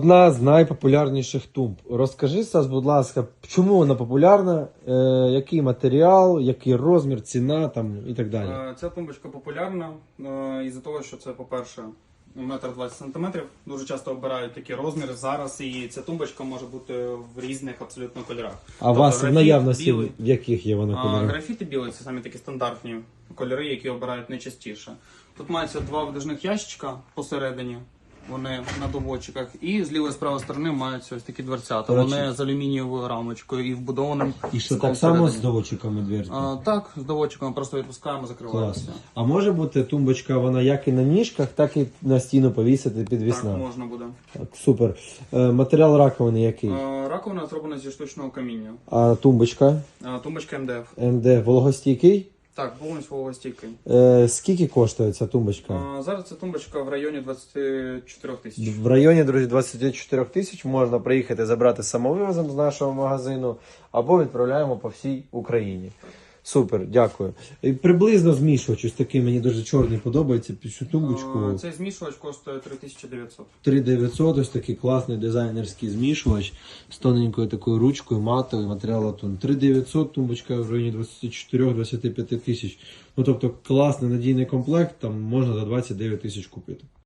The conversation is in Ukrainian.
Одна з найпопулярніших тумб. Розкажи, Стас, будь ласка, чому вона популярна, е, який матеріал, який розмір, ціна там і так далі. Е, Ця тумбочка популярна е, із-за того, що це, по-перше, метр 20 сантиметрів. Дуже часто обирають такі розміри зараз, і ця тумбочка може бути в різних абсолютно кольорах. А у вас в графіт наявності білий. в яких є вона А, кольори? графіт і білий це самі такі стандартні кольори, які обирають найчастіше. Тут мається два видажних ящичка посередині. Вони на доводчиках, і з лівої з правої сторони маються ось такі дверцята. Вони з алюмінієвою рамочкою і вбудованим. І що так само з доводчиками дверки? А, так, з доводчиком просто відпускаємо, закриваємо. Клас. А може бути тумбочка, вона як і на ніжках, так і на стіну повісити підвісна. Так, можна буде. Так, супер. Е, матеріал раковини який? Е, Раковина зроблена зі штучного каміння. А тумбочка Е, Тумбочка МДФ. МД вологостійкий? Так, повністю вологостійкий. Е, скільки коштує ця тумбочка? А, Зараз ця тумбочка в районі 24 тисяч. В районі, друзі, 24 тисяч можна приїхати забрати самовивозом з нашого магазину або відправляємо по всій Україні. Супер, дякую. І приблизно змішувач, ось такий мені дуже чорний подобається під цю тумбочку. Цей змішувач коштує 3900. 3900, ось такий класний дизайнерський змішувач з тоненькою такою ручкою, матовий матеріал латун. 3900, тумбочка в районі 24-25 тисяч. Ну тобто класний надійний комплект, там можна за 29 тисяч купити.